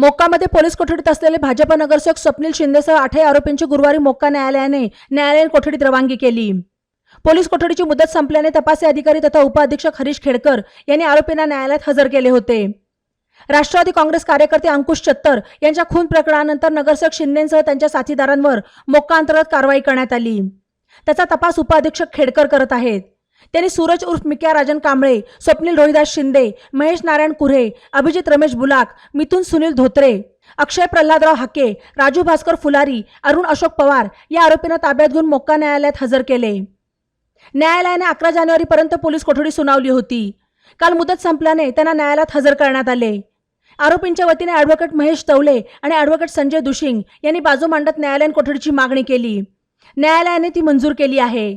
मोक्कामध्ये police कोठडीत असलेले भाजप नगरसेवक स्वप्नील शिंदेसह आठही आरोपींची गुरुवारी मोक्का न्यायालयाने न्यायालयीन कोठडीत रवानगी केली. पोलीस कोठडीची मुदत संपल्याने तपास अधिकारी तथा उपअधीक्षक हरीश खेडकर यांनी आरोपींना न्यायालयात हजर केले होते. राष्ट्रवादी काँग्रेस कार्यकर्ते अंकुश चत्तर यांच्या खून प्रकरणानंतर नगरसेवक शिंदेसह त्यांच्या साथीदारांवर मोक्का अंतर्गत कारवाई करण्यात आली. त्याचा तपास उपअधीक्षक खेडकर करत आहेत. त्यांनी सूरज उर्फ मिक्या राजन कांबळे स्वप्नील रोहिदास शिंदे महेश नारायण कुऱ्हे अभिजित रमेश बुलाक मिथुन सुनील धोत्रे अक्षय प्रल्हादराव हाके राजू भास्कर फुलारी अरुण अशोक पवार या आरोपींना ताब्यात घेऊन मोक्का न्यायालयात हजर केले. न्यायालयाने अकरा जानेवारीपर्यंत पोलीस कोठडी सुनावली होती. काल मुदत संपल्याने त्यांना न्यायालयात हजर करण्यात आले. आरोपींच्या वतीने ॲडव्होकेट महेश तवले आणि ॲडव्होकेट संजय दुशिंग यांनी बाजू मांडत न्यायालयीन कोठडीची मागणी केली. न्यायालयाने ती मंजूर केली आहे.